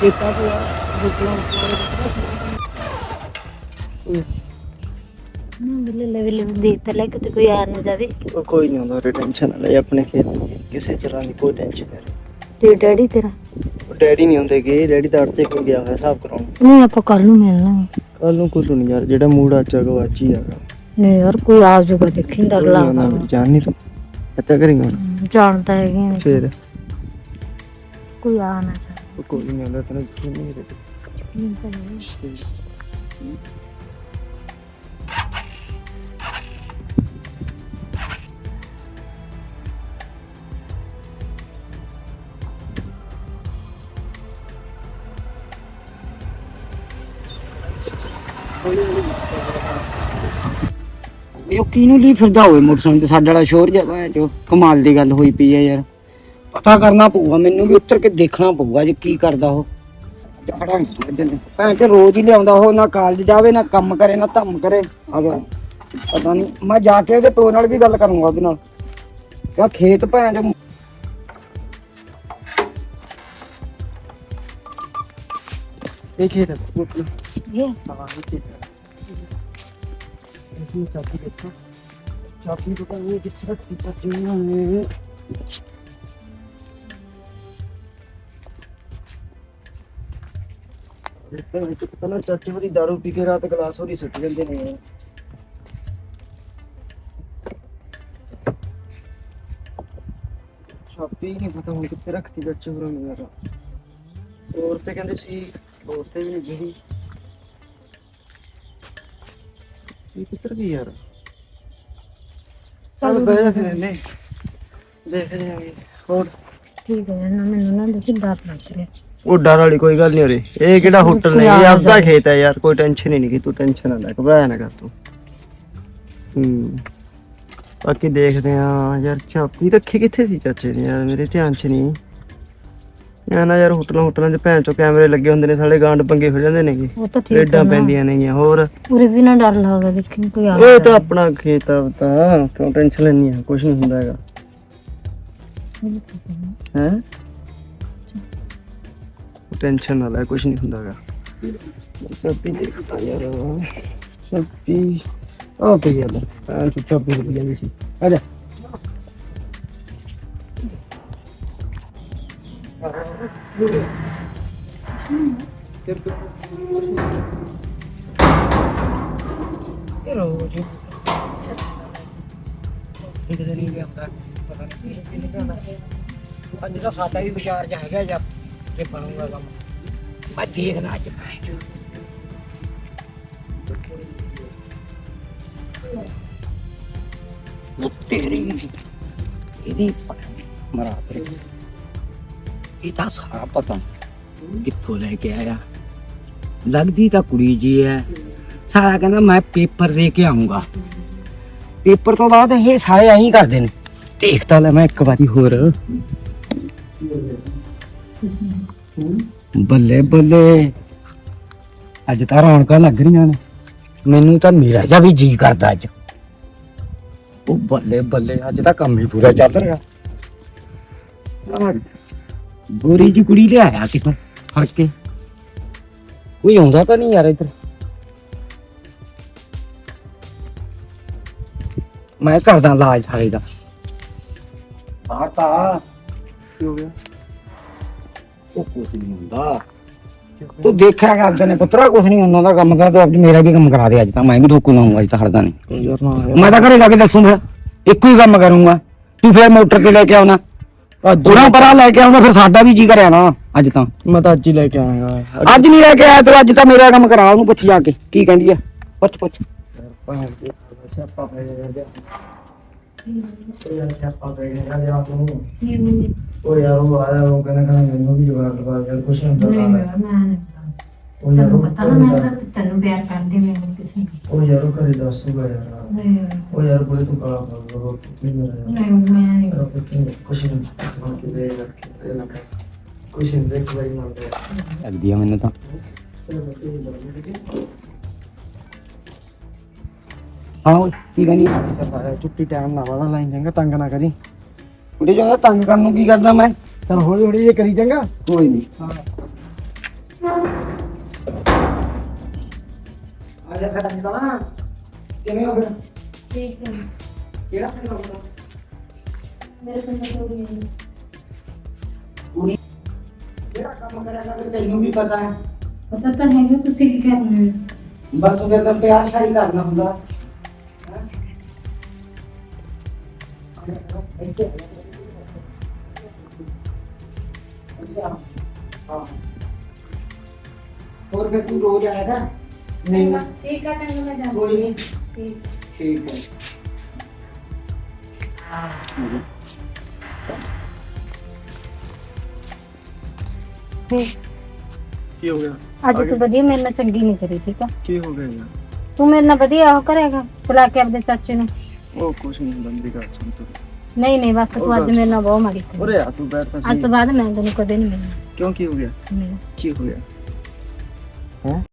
ਚੇਤਾ ਯਾਰ ਰੁਕਣਾ ਨਾ ਬਿੱਲੇ ਲੈ ਬਿੱਲੇ ਦੇਖ ਤਾਂ ਲੈ ਕਿਤੇ ਕੋਈ ਆ ਨਾ ਜਾਵੇ ਕੋਈ ਨਹੀਂ ਹੁੰਦਾ ਟੈਨਸ਼ਨ ਨਾ ਲੈ ਆਪਣੇ ਖੇਤ ਕਿਸੇ ਤਰ੍ਹਾਂ ਦੀ ਕੋਈ ਟੈਨਸ਼ਨ ਨਹੀਂ ਤੇ ਡੈਡੀ ਤੇਰਾ? ਡੈਡੀ ਨਹੀਂ ਹੁੰਦੇ ਕਿ ਡੈਡੀ ਤਾਂ ਅੜਤੇ ਕੋਈ ਗਿਆ ਹੋਇਆ ਹਿਸਾਬ ਕਰਾਉਣ। ਨਹੀਂ ਆਪਾਂ ਕੱਲ ਨੂੰ ਮਿਲਣਾ। ਕੱਲ ਨੂੰ ਕੋਈ ਨਹੀਂ ਯਾਰ ਜਿਹੜਾ ਮੂਡ ਉਹ ਅੱਜ ਹੀ ਆਗਾ ਨਹੀਂ ਯਾਰ ਕੋਈ ਆ ਜਾਊਗਾ ਦੇਖੀ ਡਰ ਲੱਗਦਾ। ਜਾਨ ਨਹੀਂ ਤੂੰ। ਇੱਦਾਂ ਕਰੀਂਗਾ ਜਾਣਦਾ ਹੈਗੇ ਫੇਰ? ਕੋਈ ਆ ਨਾ ਕੋਈ ਨਹੀਂ ਹੁੰਦਾ ਤੈਨੂੰ ਯਕੀਨ ਨਹੀਂ ਮੇਰੇ ਇਹ ਕਿਹਨੂੰ ਲਈ ਫਿਰਦਾ ਹੋਵੇ ਮੋਟਰਸਾਈਕਲ ਤੇ? ਸਾਡਾ ਵਾਲਾ ਸ਼ੋਰ ਜਿਹਾ ਭੈਣ ਚੋ ਕਮਾਲ ਦੀ ਗੱਲ ਹੋਈ ਪਈ ਹੈ ਯਾਰ। ਪਤਾ ਕਰਨਾ ਪਊਗਾ ਮੈਨੂੰ ਵੀ ਉੱਤਰ ਕੇ ਦੇਖਣਾ ਪਊਗਾ ਜੇ ਕੀ ਕਰਦਾ ਉਹ। ਜਾੜਾ ਭੈਣ ਚੋ ਰੋਜ਼ ਹੀ ਲਿਆਉਂਦਾ ਉਹ, ਨਾ ਕਾਲਜ ਜਾਵੇ, ਨਾ ਕੰਮ ਕਰੇ, ਨਾ ਧੰਮ ਕਰੇ। ਅਗਰ ਪਤਾ ਨਹੀਂ ਮੈਂ ਜਾ ਕੇ ਉਹਦੇ ਪਿਓ ਨਾਲ ਵੀ ਗੱਲ ਕਰੂੰਗਾ ਉਹਦੇ ਨਾਲ। ਕਿਆ ਖੇਤ ਭੈਣ ਚੋ ਇਹ ਖੇਤ ਹੈ ਪੁੱਤ ਇਹ ਹਾਂ ਇਹ ਖੇਤ ਹੈ ਇਹ ਚਾਬੀ ਦੇਖੋ ਚਾਬੀ ਪਤਾ ਨਹੀਂ ਕਿੱਥੇ ਚਾਚੀ ਨੇ ਪਤਾ ਨਾ ਚਾਚੀ ਵਾਲੀ ਦਾਰੂ ਪੀ ਕੇ ਰਾਤ ਗਲਾਸ ਹੋਰੀ ਸੁੱਟ ਜਾਂਦੇ ਨੇ ਛਾਪੀ ਨਹੀਂ ਪਤਾ ਹੁਣ ਕਿੱਥੇ ਰੱਖਤੀ ਚਾਚੇ ਹੋਰਾਂ ਨੂੰ ਯਾਰ। ਹੋਰ ਤੇ ਕਹਿੰਦੇ ਸੀ, ਹੋਰ ਤੇ ਵੀ ਨਹੀਂ ਜਿਹੜੀ। ਇਹ ਕਿੱਧਰ ਗਈ ਯਾਰ ਚੱਲ ਬਹਿ ਜਾ ਫਿਰ ਇਹਨੇ ਦੇਖਦੇ ਆਂਗੇ ਹੋਰ ਠੀਕ ਹੈ ਨਾ ਮੈਨੂੰ ਨਾ ਦੇਖੀ ਡਰ ਲੱਗ ਰਿਹਾ ਉਹ ਡਰ ਵਾਲੀ ਕੋਈ ਗੱਲ ਨਹੀਂ ਇਹ ਕਿਹੜਾ ਹੋਟਲ ਕੋਈ ਨਹੀਂ ਆ ਇਹ ਨਾ ਆਪਦਾ ਜਾਏ। ਖੇਤ ਹੈ ਯਾਰ ਕੋਈ ਟੈਨਸ਼ਨ ਹੀ ਨਹੀਂ ਕਿ ਤੂੰ ਟੈਨਸ਼ਨ ਨਾ ਲੈ ਘਬਰਾਇਆ ਨਾ ਕਰ ਤੂੰ ਹੂੰ ਬਾਕੀ ਦੇਖਦੇ ਆ ਯਾਰ ਚਾਬੀ ਰੱਖੀ ਕਿੱਥੇ ਸੀ ਚਾਚੇ ਨੇ ਯਾਰ ਮੇਰੇ ਧਿਆਨ 'ਚ ਨਹੀਂ ਇਹ ਨਾ ਯਾਰ ਹੋਟਲਾਂ ਹੋਟਲਾਂ 'ਚ ਭੈਣ ਚੋ ਕੈਮਰੇ ਲੱਗੇ ਹੁੰਦੇ ਨੇ ਸਾਲੇ ਗਾਂਡ ਪੰਗੇ ਫਿਰ ਜਾਂਦੇ ਨੇਗੇ। ਉਹ ਤਾਂ ਠੀਕ ਰੇਡਾਂ ਹੈ ਨਾ। ਪੈਂਦੀਆਂ ਨੇਗੀਆਂ ਹੋਰ? ਉਰੇ ਵੀ ਨਾ ਡਰ ਲੱਗਦਾ ਦੇਖੀ ਕੋਈ ਆ ਉਹ ਤਾਂ ਆਪਣਾ ਖੇਤ ਆ ਤਾਂ ਕਿਉਂ ਟੈਨਸ਼ਨ ਲੈਣੀ ਆ? ਕੁਝ ਨਹੀਂ ਹੁੰਦਾ ਹੈਗਾ। ਹੈ? ਟੈਨਸ਼ਨ ਨਾ ਲੈ ਕੁਝ ਨਹੀਂ ਹੁੰਦਾ ਹੈਗਾ। ਸੱਪੀ ਦੇਖਦਾ ਯਾਰ। ਸੱਪੀ ਆ ਪਈ ਯਾਰ ਆ? ਚੁੱਪਾ ਪੀ ਜਾਂਦੀ ਸੀ। ਆ ਜਾ। ਇਹ ਰੋਜ਼ ਇੱਕ ਦਿਨ ਹੀ ਆਉਂਦਾ ਪਤਾ ਨਹੀਂ ਕੀ ਨਿਕਲਦਾ ਅੱਜ ਤਾਂ ਸਾਡਾ ਵੀ ਵਿਚਾਰ ਜਾ ਹੈਗਾ ਜਾਂ ਜੇ ਬਣੂਗਾ ਕੰਮ ਮੈਂ ਦੇਖਣਾ ਅੱਜ ਮੈਂ ਉਹ ਤੇਰੀ ਇਹਦੀ ਮਰਾ ਤੇ ਇਹ ਤਾਂ ਸਾਰਾ ਪਤਾ ਕਿੱਥੋਂ ਲੈ ਕੇ ਆਇਆ। ਲੱਗਦੀ ਤਾਂ ਕੁੜੀ ਜੀ ਹੈ। ਸਾਰਾ ਕਹਿੰਦਾ, ਮੈਂ ਪੇਪਰ ਦੇ ਕੇ ਆਉਂਗਾ ਪੇਪਰ ਤੋਂ ਬਾਅਦ ਇਹ ਸਾਰੇ ਐਂ ਕਰਦੇ ਨੇ। ਦੇਖ ਤਾਂ ਲੈ ਮੈਂ ਇੱਕ ਵਾਰੀ ਹੋਰ। ਬੱਲੇ ਬੱਲੇ, ਅੱਜ ਤਾਂ ਰੌਣਕਾਂ ਲੱਗ ਰਹੀਆਂ ਨੇ। ਮੈਨੂੰ ਤਾਂ ਮੇਰਾ ਜਿਹਾ ਵੀ ਜੀ ਕਰਦਾ ਅੱਜ। ਉਹ ਬੱਲੇ ਬੱਲੇ, ਅੱਜ ਤਾਂ ਕੰਮ ਹੀ ਪੂਰਾ ਚੱਲ ਰਿਹਾ। ਗੋਰੀ ਜੀ ਕੁੜੀ ਲਿਆਇਆ ਕਿਤੋਂ? ਫੜ ਕੇ। ਕੋਈ ਆਉਂਦਾ ਤਾਂ ਨਹੀਂ ਯਾਰ ਇੱਧਰ। ਮੈਂ ਕਰਦਾ ਇਲਾਜ ਸਾਰੇ ਦਾ। ਬਾਹਰ ਤਾਂ ਕੀ ਹੋ ਗਿਆ? ਉਹ ਕੁਝ ਨਹੀਂ ਹੁੰਦਾ। ਤੂੰ ਦੇਖਿਆ ਕਰ ਅੱਗੇ ਨੇ ਪੁੱਤਰਾ ਕੁਝ ਨਹੀਂ ਉਹਨਾਂ ਦਾ ਕੰਮ ਕਰ ਤੂੰ ਅੱਜ ਮੇਰਾ ਵੀ ਕੰਮ ਕਰਾ ਦੇ ਅੱਜ ਤਾਂ। ਮੈਂ ਵੀ ਠੋਕੂ ਲਾਉਂਗਾ ਅੱਜ ਤਾਂ ਹੜਦਾ ਨਹੀਂ। ਮੈਂ ਤਾਂ ਘਰੇ ਜਾ ਕੇ ਦੱਸੂਗਾ ਇੱਕੋ ਹੀ ਕੰਮ ਕਰੂੰਗਾ। ਤੂੰ ਫੇਰ ਮੋਟਰ ਤੇ ਲੈ ਕੇ ਆਉਣਾ। ਦੁਰਾਂ ਪਰਾਂ ਲੈ ਕੇ ਆਉਂਦਾ ਫਿਰ ਸਾਡਾ ਵੀ ਜੀ ਕਰਿਆ ਨਾ ਅੱਜ ਤਾਂ। ਮੈਂ ਤਾਂ ਅੱਜ ਹੀ ਲੈ ਕੇ ਆਵਾਂਗਾ ਅੱਜ ਨਹੀਂ ਲੈ ਕੇ ਆਇਆ ਤੂੰ ਅੱਜ ਤਾਂ ਮੇਰਾ ਕੰਮ ਕਰਾ ਉਹਨੂੰ ਪੁੱਛ ਜਾ ਕੇ ਕੀ ਕਹਿੰਦੀ ਆ। ਪੁੱਛ ਪੁੱਛ। ਸਿਆਪਾ ਪੈ ਗਿਆ ਯਾਰ ਯਾਰ ਸਿਆਪਾ ਪੈ ਗਿਆ ਯਾਰ ਆਪ ਨੂੰ ਉਹ ਯਾਰ ਉਹ ਆਇਆ ਉਹ ਕਹਿੰਦਾ ਕਹਿੰਦਾ ਮੈਨੂੰ ਵੀ ਜਵਾਬ ਦਵਾ ਯਾਰ ਕੁਛ ਨਹੀਂ ਹੁੰਦਾ। ਉਹ ਯਾਰ ਉਹ ਤੈਨੂੰ ਪਿਆਰ ਕਰਦੀ ਮੈਨੂੰ ਕਿਸੇ ਉਹ ਯਾਰ ਉਹ ਘਰੇ ਦੱਸੂਗਾ ਯਾਰ। ਨਹੀਂ। ਉਹ ਯਾਰ ਬੋਲੇ ਤੂੰ ਕਾਲਾ ਕਰ ਰੋ ਕਿੱਥੇ ਮੇਰਾ ਯਾਰ। ਨਹੀਂ ਮੈਂ ਨਹੀਂ। ਰੋ ਕਿੱਥੇ ਕੁਛ ਨਹੀਂ ਸੁਣ ਕੇ ਦੇ ਰੱਖ ਕੇ ਨਾ ਕੁਛ ਨਹੀਂ ਦੇਖ ਬਾਈ ਮੰਨਦੇ ਲੱਗਦੀ ਆ ਮੈਨੂੰ ਤਾਂ। ਹਾਂ ਓਏ ਕੀ ਕਹਿੰਦੀ? ਚੁੱਟੀ ਟਾਈਮ ਨਾ ਵਾਲਾ ਲਾਈਨ ਚੰਗਾ ਤੰਗ ਨਾ ਕਰੀ। ਉਹਦੇ ਜਦੋਂ ਤੰਗ ਕਰਨ ਨੂੰ ਕੀ ਕਰਦਾ ਮੈਂ? ਚਲ ਹੌਲੀ ਹੌਲੀ ਇਹ ਕਰੀ ਚੰਗਾ। ਕੋਈ ਨਹੀਂ ਹੋ। ਗਿਆ ਠੀਕ ਹੈ ਕਿਹੜਾ ਪਿੰਡ ਹੋਊਗਾ ਮੇਰੇ ਪਿੰਡ ਤੋਂ ਵੀ ਕੁੜੀ ਕਿਹੜਾ ਕੰਮ ਕਰਿਆ ਤਾਂ ਤੈਨੂੰ ਵੀ ਪਤਾ ਹੈ ਪਤਾ ਤਾਂ ਹੈਗਾ ਤੁਸੀਂ ਕੀ ਕਰਨਾ ਹੈ ਬਸ ਉਹ ਤਾਂ ਪਿਆਰ ਸ਼ਾਰੀ ਕਰਨਾ ਹੁੰਦਾ ਹੈਂ? ਇੱਥੇ ਆ ਜਾ। ਵਧੀਆ। ਹਾਂ। ਹੋਰ ਫਿਰ ਤੂੰ ਰੋਜ਼ ਆਇਆ ਕਰ ਨਹੀਂ ਠੀਕ ਹੈ ਤੈਨੂੰ ਮੈਂ ਜਾਣਾ ਕੋਈ ਨਹੀਂ ਠੀਕ ਠੀਕ ਹੈ ਠੀਕ ਕੀ ਹੋ ਗਿਆ ਅੱਜ ਤੂੰ ਵਧੀਆ ਮੇਰੇ ਨਾਲ ਚੰਗੀ ਨਹੀਂ ਕਰੀ ਠੀਕ ਆ ਕੀ ਹੋ ਗਿਆ ਯਾਰ ਤੂੰ ਮੇਰੇ ਨਾਲ ਵਧੀਆ ਉਹ ਕਰੇਗਾ ਬੁਲਾ ਕੇ ਆਪਣੇ ਚਾਚੇ ਨੂੰ ਉਹ ਕੁਛ ਨਹੀਂ ਹੁੰਦਾ ਮੇਰੀ ਗੱਲ ਸੁਣ ਤੂੰ ਨਹੀਂ ਨਹੀਂ ਬਸ ਤੂੰ ਅੱਜ ਮੇਰੇ ਨਾਲ ਬਹੁਤ ਮਾੜੀ ਕਰੀ ਉਰੇ ਆ ਤੂੰ ਬੈਠ ਤਾਂ ਅੱਜ ਸਹੀ ਤੋਂ ਬਾਅਦ ਮੈਂ ਤੈਨੂੰ ਕਦੇ ਨਹੀਂ ਮਿਲਣਾ ਕਿਉਂ ਕੀ ਹੋ ਗਿਆ ਮਿਲਣਾ ਕੀ ਹੋ ਗਿਆ ਹੈ